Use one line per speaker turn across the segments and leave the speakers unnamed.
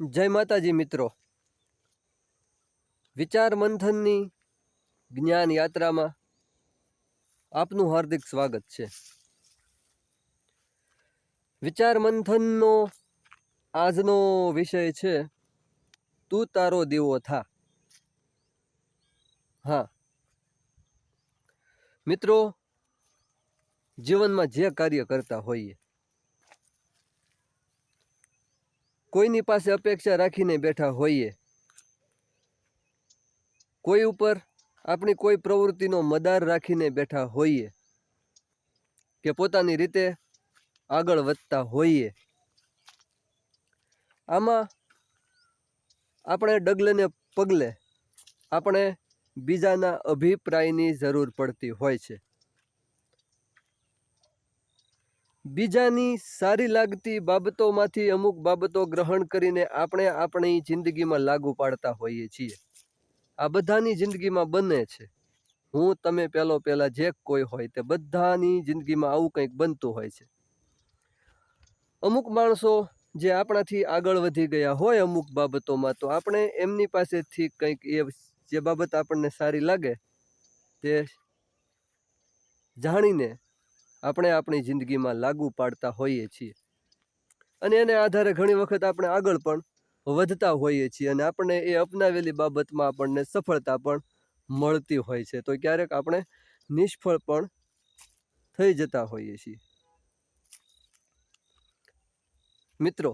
જય માતાજી મિત્રો. વિચાર મંથનની જ્ઞાન યાત્રામાં આપનું હાર્દિક સ્વાગત છે. વિચાર મંથનનો આજનો વિષય છે, તું તારો દીવો થા. હા. મિત્રો, જીવનમાં જે કાર્ય કરતા હોઈએ કોઈની પાસે અપેક્ષા રાખીને બેઠા હોઈએ. કોઈ ઉપર આપણી કોઈ પ્રવૃત્તિનો મદાર રાખીને બેઠા હોઈએ કે પોતાની રીતે આગળ વધતા હોઈએ. આમાં આપણે ડગલે પગલે આપણે બીજાના અભિપ્રાયની જરૂર પડતી હોય છે. બીજાની સારી લાગતી બાબતોમાંથી અમુક બાબતો ગ્રહણ કરીને આપણે આપણી જિંદગીમાં લાગુ પાડતા હોઈએ છીએ. આ બધાની જિંદગીમાં બને છે. હું, તમે પહેલો પહેલાં જે કોઈ હોય તે બધાની જિંદગીમાં આવું કંઈક બનતું હોય છે. અમુક માણસો જે આપણાથી આગળ વધી ગયા હોય અમુક બાબતોમાં, તો આપણે એમની પાસેથી કંઈક એ જે બાબત આપણને સારી લાગે તે જાણીને આપણે આપણી જિંદગીમાં લાગુ પાડતા હોઈએ છીએ. અને એને આધારે ઘણી વખત આપણે આગળ પણ વધતા હોઈએ છીએ અને આપણને એ અપનાવેલી બાબતમાં આપણને સફળતા પણ મળતી હોય છે. તો ક્યારેક આપણે નિષ્ફળ પણ થઈ જતા હોઈએ છીએ. મિત્રો,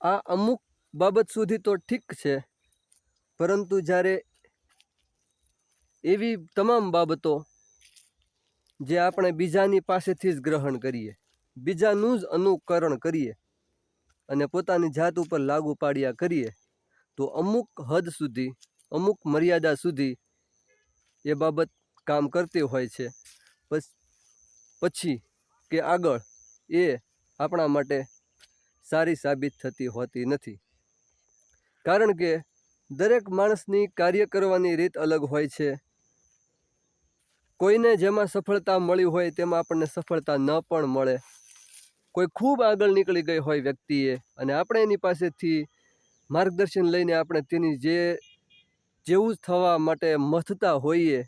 આ અમુક બાબત સુધી તો ઠીક છે, પરંતુ જ્યારે એવી તમામ બાબતો જે આપણે બીજાની પાસેથી જ ગ્રહણ કરીએ. બીજાનું જ અનુકરણ કરીએ અને પોતાની જાત ઉપર લાગુ પાડ્યા કરીએ, તો અમુક હદ સુધી, અમુક મર્યાદા સુધી એ બાબત કામ કરતી હોય છે. પછી કે આગળ એ આપણા માટે સારી સાબિત થતી હોતી નથી. કારણ કે દરેક માણસની કાર્ય કરવાની રીત અલગ હોય છે. કોઈને જેમાં સફળતા મળી હોય તેમાં આપણને સફળતા ન પણ મળે. કોઈ ખૂબ આગળ નીકળી ગઈ હોય વ્યક્તિએ અને આપણે એની પાસેથી માર્ગદર્શન લઈને આપણે તેની જે, જેવું જ થવા માટે મથતા હોઈએ,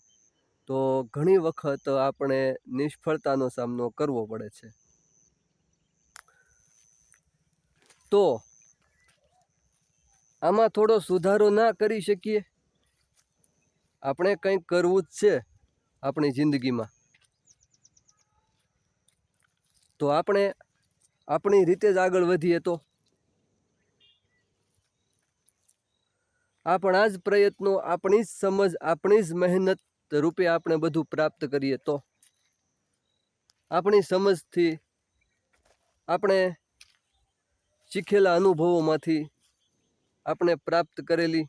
તો ઘણી વખત આપણે નિષ્ફળતાનો સામનો કરવો પડે છે. તો, આમાં થોડો સુધારો ના કરી શકીએ? આપણે કંઈક કરવું જ છે. આપણી જિંદગીમાં. તો આપણે આપણી રીતે જ આગળ વધીએ તો? આપણા જ પ્રયત્નો, આપણી જ સમજ, આપણી જ મહેનત રૂપે આપણે બધું પ્રાપ્ત કરીએ તો? આપણી સમજથી આપણે શીખેલા અનુભવોમાંથી આપણે પ્રાપ્ત કરેલી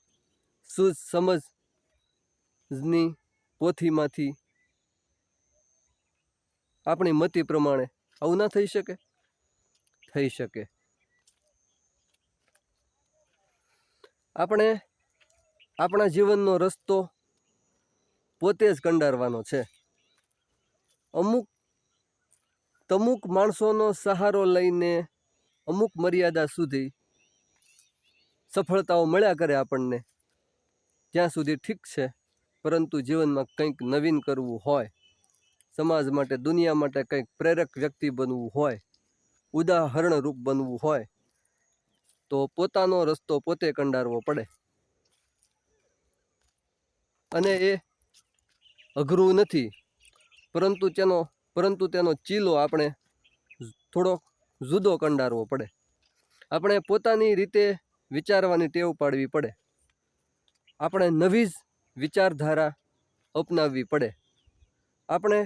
સુજ સમજની પોથીમાંથી આપણી મતિ પ્રમાણે આવું ના થઈ શકે? થઈ શકે. આપણે આપણા જીવનનો રસ્તો પોતે જ કંડારવાનો છે. અમુક, તમુક માણસોનો સહારો લઈને અમુક મર્યાદા સુધી સફળતાઓ મળ્યા કરે આપણને. ત્યાં સુધી ઠીક છે, પરંતુ જીવનમાં કંઈક નવીન કરવું હોય સમાજ માટે, દુનિયા માટે કંઈક પ્રેરક વ્યક્તિ બનવું હોય, ઉદાહરણરૂપ બનવું હોય, તો પોતાનો રસ્તો પોતે કંડારવો પડે. અને એ અઘરું નથી. પરંતુ તેનો પરંતુ તેનો ચીલો આપણે થોડો જુદો કંડારવો પડે. આપણે પોતાની રીતે વિચારવાની ટેવ પાડવી પડે. આપણે નવી જ વિચારધારા અપનાવવી પડે. આપણે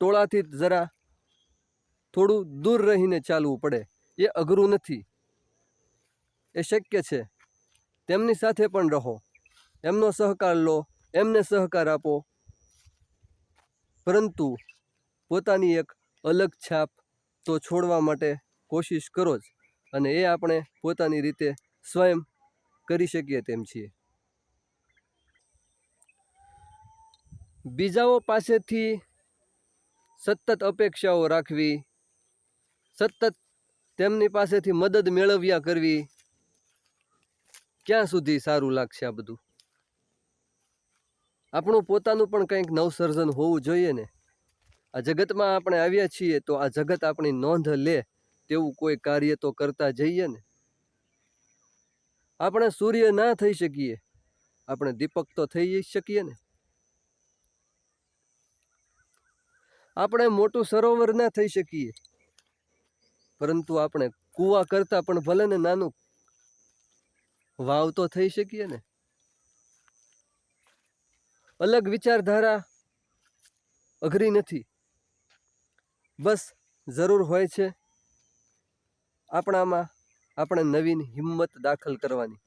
ટોળાથી જરા થોડું દૂર રહીને ચાલવું પડે. એ અઘરું નથી. એ શક્ય છે. તેમની સાથે પણ રહો. એમનો સહકાર લો. એમને સહકાર આપો. પરંતુ પોતાની એક અલગ છાપ તો છોડવા માટે કોશિશ કરો જ અને એ આપણે પોતાની રીતે સ્વયં કરી શકીએ તેમ છીએ. બીજાઓ પાસેથી સતત અપેક્ષાઓ રાખવી, સતત તેમની પાસેથી મદદ મેળવ્યા કરવી, ક્યાં સુધી સારું લાગશે આ બધું? આપણું પોતાનું પણ કંઈક નવસર્જન હોવું જોઈએ ને. આ જગતમાં આપણે આવ્યા છીએ તો આ જગત આપણી નોંધ લે તેવું કોઈ કાર્ય તો કરતા જઈએ ને. આપણે સૂર્ય ના થઈ શકીએ. આપણે દીપક તો થઈ શકીએ ને. આપણે મોટું સરોવર ના થઈ શકીએ. પરંતુ આપણે કૂવા કરતા પણ ભલે ને નાનું વાવ તો થઈ શકીએ ને. અલગ વિચારધારા અઘરી નથી. બસ જરૂર હોય છે આપણામાં આપણે નવીન હિંમત દાખલ કરવાની.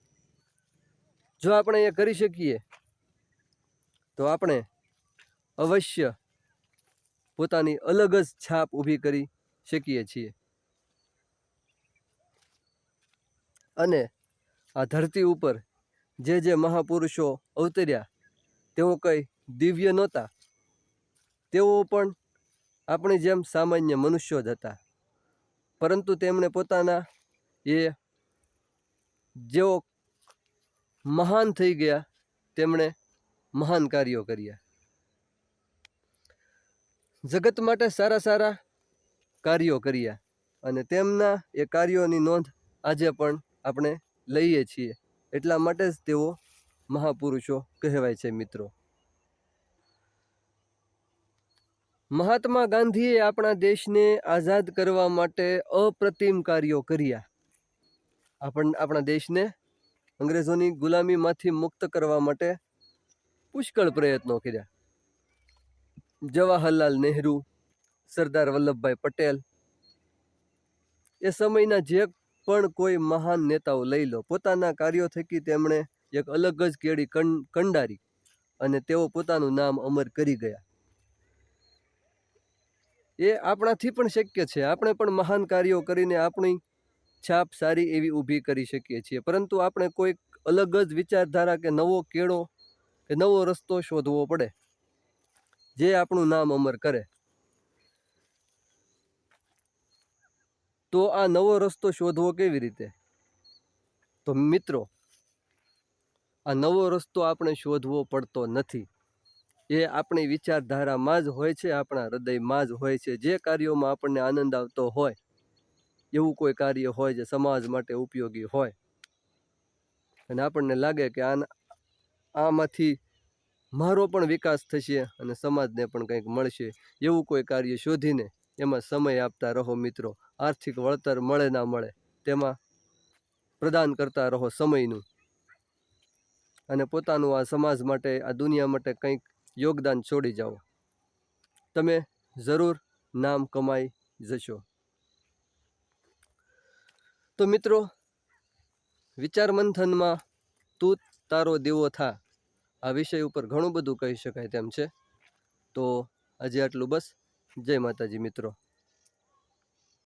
જો આપણે એ કરી શકીએ, તો આપણે અવશ્ય પોતાની અલગ જ છાપ ઊભી કરી શકીએ છીએ. અને આ ધરતી ઉપર જે જે મહાપુરુષો અવતર્યા, તેઓ કંઈ દિવ્ય નહોતા. તેઓ પણ આપણી જેમ સામાન્ય મનુષ્યો જ હતા. પરંતુ તેમણે પોતાના એ જેઓ મહાન થઈ ગયા, તેમણે મહાન કાર્યો કર્યા. જગત માટે સારા સારા કાર્યો કર્યા અને તેમના એ કાર્યોની નોંધ આજે પણ આપણે લઈએ છીએ. એટલા માટે જ તેઓ મહાપુરુષો કહેવાય છે મિત્રો. મહાત્મા ગાંધીએ આપણા દેશને આઝાદ કરવા માટે અપ્રતિમ કાર્યો કર્યા. આપણ, આપણા દેશને અંગ્રેજોની ગુલામીમાંથી મુક્ત કરવા માટે પુષ્કળ પ્રયત્નો કર્યા. જવાહરલાલ નહેરુ, સરદાર વલ્લભભાઈ પટેલ. એ સમયના જે પણ કોઈ મહાન નેતાઓ લઈ લો, પોતાના કાર્યો થકી તેમણે એક અલગ જ કેળી કંડારી અને તેઓ પોતાનું નામ અમર કરી ગયા. એ આપણાથી પણ શક્ય છે. આપણે પણ મહાન કાર્યો કરીને આપણી છાપ સારી એવી ઊભી કરી શકીએ છીએ. પરંતુ આપણે કોઈક અલગ જ વિચારધારા કે નવો કેળો, કે નવો રસ્તો શોધવો પડે. જે આપણું નામ અમર કરે. તો આ નવો રસ્તો શોધવો કેવી રીતે? તો મિત્રો, આ નવો રસ્તો આપણે શોધવો પડતો નથી. એ આપણી વિચારધારામાં જ હોય છે, આપણા હૃદયમાં જ હોય છે. જે કાર્યોમાં આપણને આનંદ આવતો હોય, એવું કોઈ કાર્ય હોય જે સમાજ માટે ઉપયોગી હોય. અને આપણને લાગે કે આના, આમાંથી મારો પણ વિકાસ થશે અને સમાજને પણ કંઈક મળશે એવું કોઈ કાર્ય શોધીને એમાં સમય આપતા રહો મિત્રો. આર્થિક વળતર મળે ના મળે તેમાં પ્રદાન કરતા રહો સમયનું. અને પોતાનું આ સમાજ માટે, આ દુનિયા માટે કંઈક યોગદાન છોડી જાઓ. તમે જરૂર નામ કમાઈ જશો. તો મિત્રો વિચાર મંથનમાં તું તારો દેવો થા. આ વિષય ઉપર ઘણું બધું કહી શકાય તેમ છે. તો આજે આટલું બસ. જય માતાજી મિત્રો.